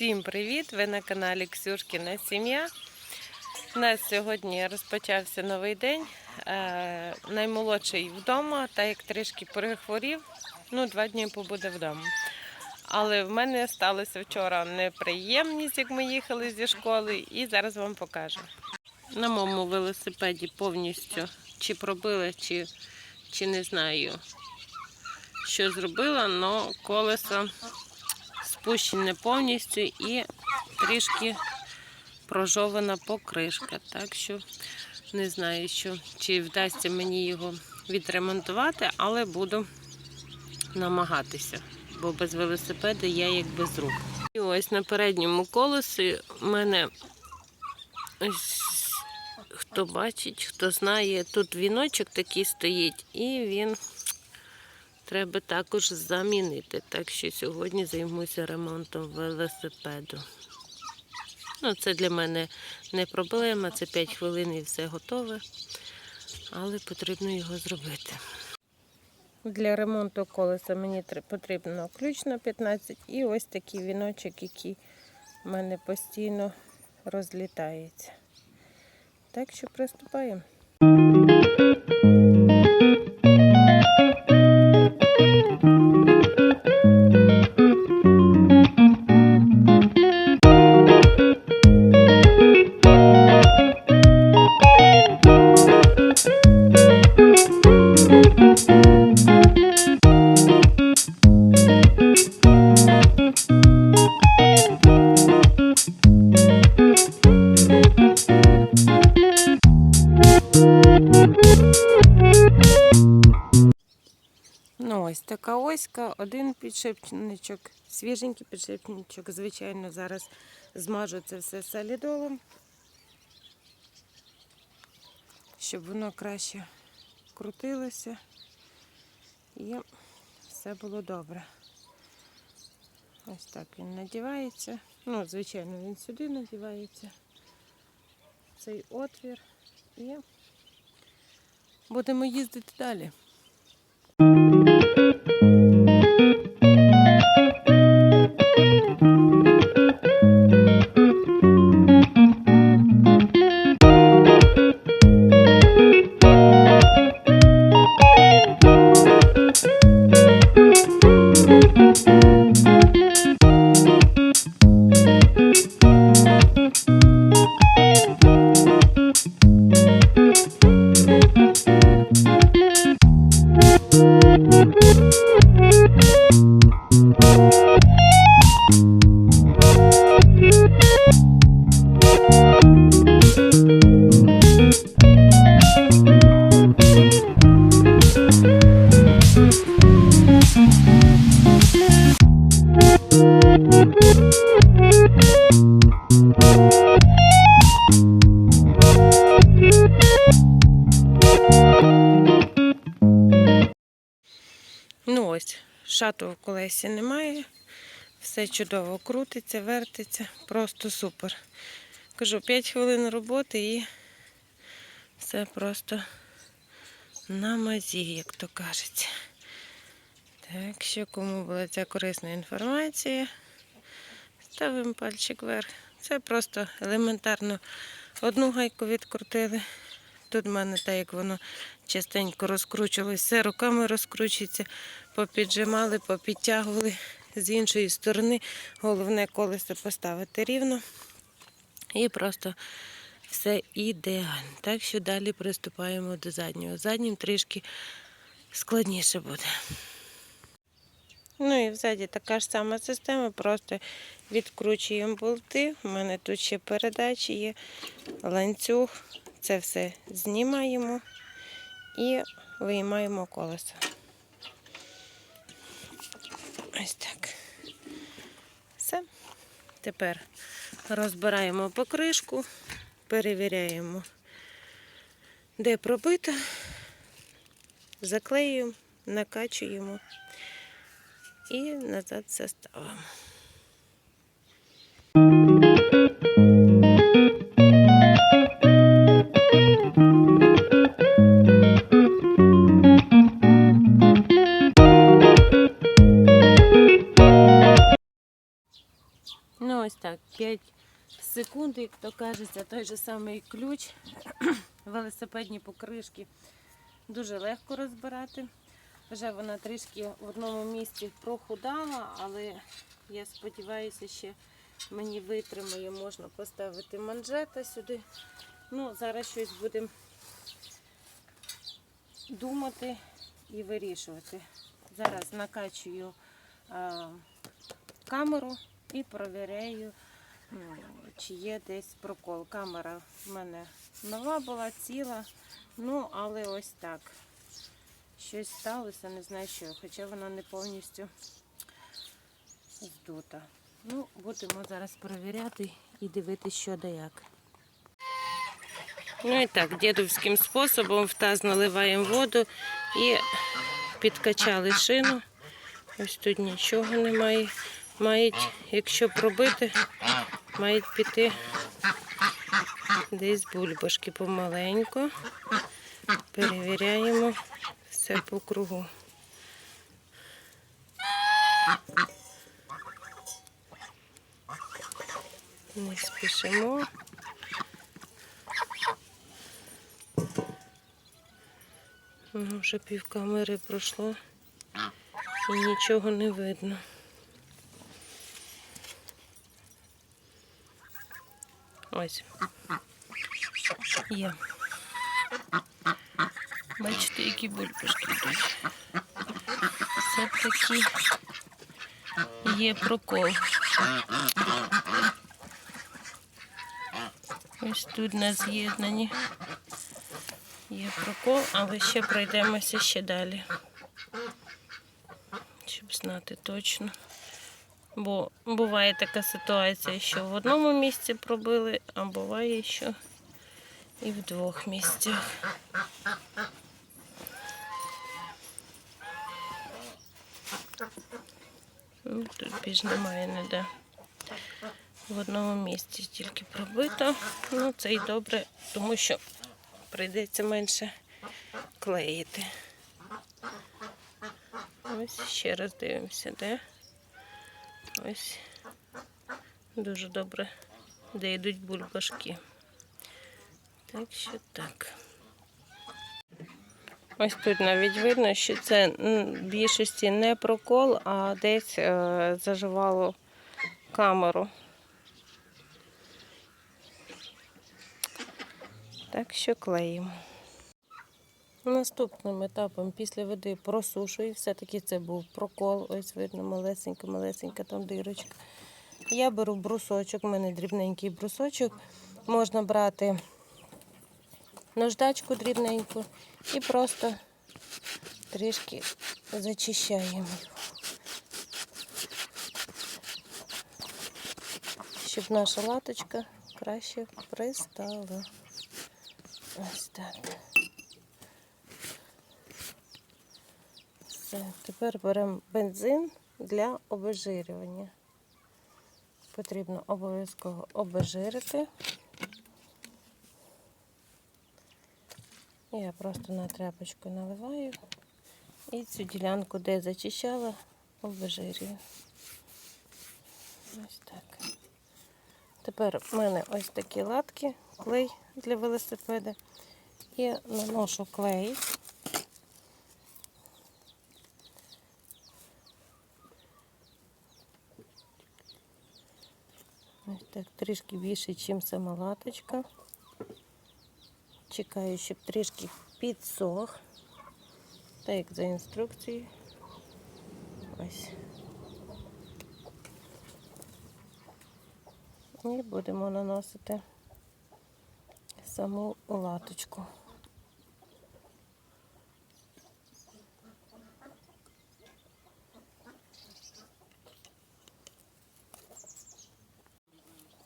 Всім привіт! Ви на каналі Ксюшкіна Сім'я. У нас сьогодні розпочався новий день. Е, наймолодший вдома, та як трішки перехворів, ну, два дні побуде вдома. Але в мене сталося вчора неприємність, як ми їхали зі школи, і зараз вам покажу. На моєму велосипеді повністю чи пробила, чи, чи не знаю, що зробила, але колесо спущене повністю і трішки прожована покришка. Так що не знаю, що, чи вдасться мені його відремонтувати, але буду намагатися, бо без велосипеда я як без рук. І ось на передньому колесі в мене хто бачить, хто знає, тут віночок такий стоїть, і він треба також замінити. Так що сьогодні займуся ремонтом велосипеду. Ну, це для мене не проблема, це 5 хвилин і все готове, але потрібно його зробити. Для ремонту колеса мені тр- потрібно ключ на 15 і ось такий віночок, який в мене постійно розлітається. Так що приступаємо. Така оська, один підшипничок, свіженький підшипничок. Звичайно, зараз змажу це все солідолом, щоб воно краще крутилося і все було добре. Ось так він надівається. Ну, звичайно, він сюди надівається. Цей отвір. І будемо їздити далі. thank you. В колесі немає. Все чудово крутиться, вертиться, просто супер. Кажу, 5 хвилин роботи і все просто на мазі, як то кажеться. Так що, кому була ця корисна інформація, ставимо пальчик вверх. Це просто елементарно одну гайку відкрутили. Тут в мене так, як воно частенько розкручувалось, все руками розкручується, попіджимали, попідтягували з іншої сторони. Головне колесо поставити рівно і просто все ідеально. Так що далі приступаємо до заднього. Заднім трішки складніше буде. Ну і взаді така ж сама система, просто відкручуємо болти. У мене тут ще передачі є, ланцюг. Це все знімаємо і виймаємо колесо. Ось так. Все. Тепер розбираємо покришку, перевіряємо, де пробито, заклеюємо, накачуємо і назад все ставимо. 5 секунд, як то кажеться, той же самий ключ, велосипедні покришки дуже легко розбирати. Вже вона трішки в одному місці прохудала, але я сподіваюся, ще мені витримає, можна поставити манжета сюди. Ну, зараз щось будемо думати і вирішувати. Зараз накачую а, камеру і провіряю, чи є десь прокол. Камера в мене нова була, ціла, ну але ось так. Щось сталося, не знаю що, хоча вона не повністю здута. Ну, будемо зараз перевіряти і дивитися, що да як. Ну і так, дідовським способом в таз наливаємо воду і підкачали шину. Ось тут нічого немає. Мають, якщо пробити, мають піти десь бульбашки помаленьку. Перевіряємо все по кругу. Не спішимо. Вже пів камери пройшло і нічого не видно. Ось. Є. Бачите, які бульбашки тут. Все-таки є прокол. Ось тут на з'єднанні є прокол, але ще пройдемося ще далі. Щоб знати точно. Бо буває така ситуація, що в одному місці пробили, а буває, що і в двох місцях. Ну, Тут більш немає ніде. В одному місці тільки пробито. Ну, це й добре, тому що прийдеться менше клеїти. Ось ще раз дивимося, де. Ось дуже добре, де йдуть бульбашки. Так що так. Ось тут навіть видно, що це в більшості не прокол, а десь е, заживало камеру. Так що клеїмо. Наступним етапом після води просушую. Все-таки це був прокол. Ось видно, малесенька-малесенька там дирочка. Я беру брусочок, у мене дрібненький брусочок. Можна брати наждачку дрібненьку і просто трішки зачищаємо. Щоб наша латочка краще пристала. Ось так. Все, тепер беремо бензин для обезжирювання. Потрібно обов'язково обезжирити. Я просто на тряпочку наливаю і цю ділянку, де зачищала, обезжирюю. Ось так. Тепер в мене ось такі латки, клей для велосипеда. І наношу клей. Ось так трішки більше, ніж сама латочка. Чекаю, щоб трішки підсох. Так як за інструкцією. Ось. І будемо наносити саму латочку.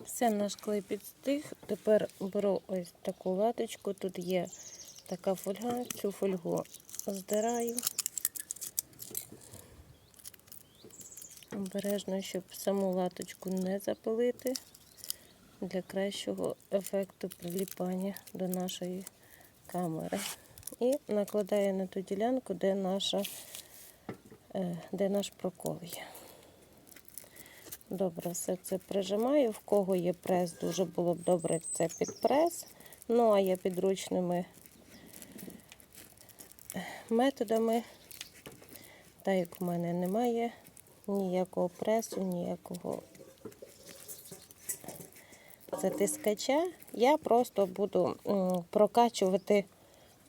Все, наш клей підстиг. Тепер беру ось таку латочку. Тут є така фольга, цю фольгу здираю. Обережно, щоб саму латочку не запилити для кращого ефекту приліпання до нашої камери. І накладаю на ту ділянку, де, наша, е, де наш прокол є. Добре, все це прижимаю. В кого є прес, дуже було б добре це під прес. Ну, а я підручними методами, так як в мене немає ніякого пресу, ніякого затискача, я просто буду прокачувати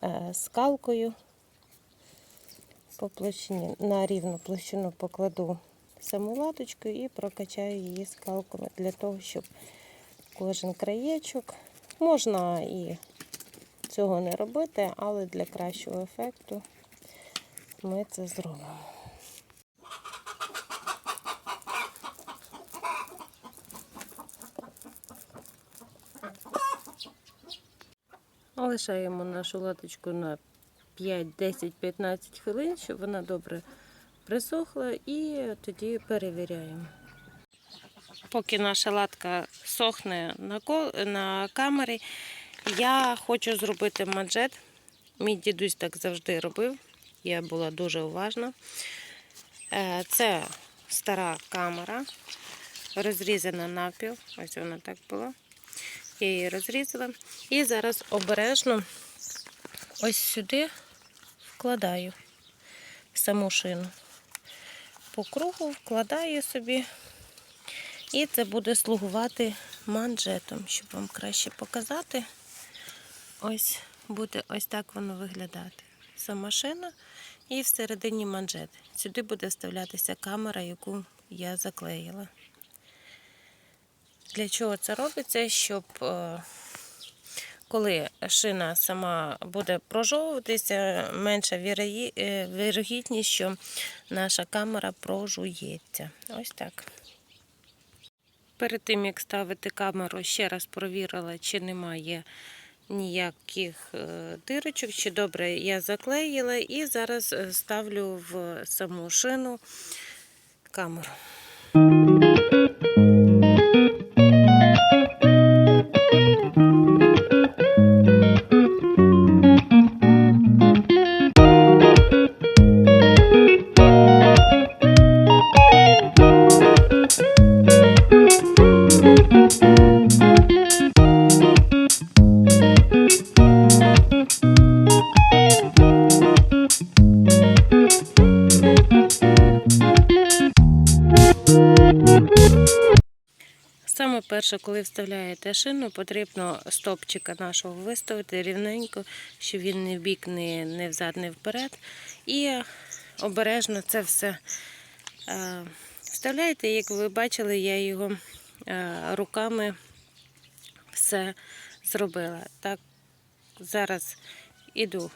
е, скалкою по площині. На рівну площину покладу саму латочку і прокачаю її скалками для того, щоб кожен краєчок можна і цього не робити, але для кращого ефекту ми це зробимо. Лишаємо нашу латочку на 5, 10, 15 хвилин, щоб вона добре присохла, і тоді перевіряємо. Поки наша латка сохне на, камері, я хочу зробити манжет. Мій дідусь так завжди робив. Я була дуже уважна. Е, Це стара камера, розрізана навпіл. Ось вона так була. Я її розрізала. І зараз обережно ось сюди вкладаю саму шину. По кругу вкладаю собі. І це буде слугувати манжетом, щоб вам краще показати. Ось буде ось так воно виглядати. Сама шина і всередині манжет. Сюди буде вставлятися камера, яку я заклеїла. Для чого це робиться? Щоб е, коли шина сама буде прожовуватися, менша е, вірогідність, що наша камера прожується. Ось так. Перед тим, як ставити камеру, ще раз провірила, чи немає ніяких е, дирочок, чи добре я заклеїла, і зараз е, ставлю в саму шину камеру. Перше, коли вставляєте шину, потрібно стопчика нашого виставити рівненько, щоб він не в бік, не, взад, не вперед. І обережно це все е, вставляєте. Як ви бачили, я його е, руками все зробила. Так, зараз іду,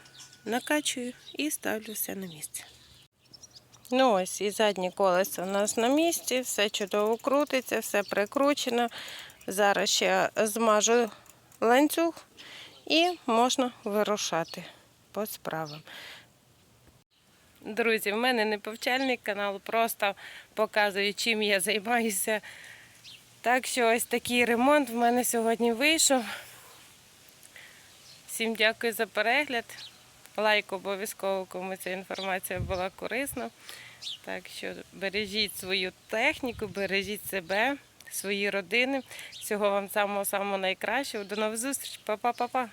накачую і ставлю все на місце. Ну ось і заднє колесо у нас на місці, все чудово крутиться, все прикручено. Зараз ще змажу ланцюг і можна вирушати по справам. Друзі, в мене не повчальний канал, просто показую, чим я займаюся. Так що ось такий ремонт в мене сьогодні вийшов. Всім дякую за перегляд. Лайк обов'язково, кому ця інформація була корисна. Так що бережіть свою техніку, бережіть себе, свої родини. Всього вам самого самого найкращого. До нових зустрічей. Па-па-па-па.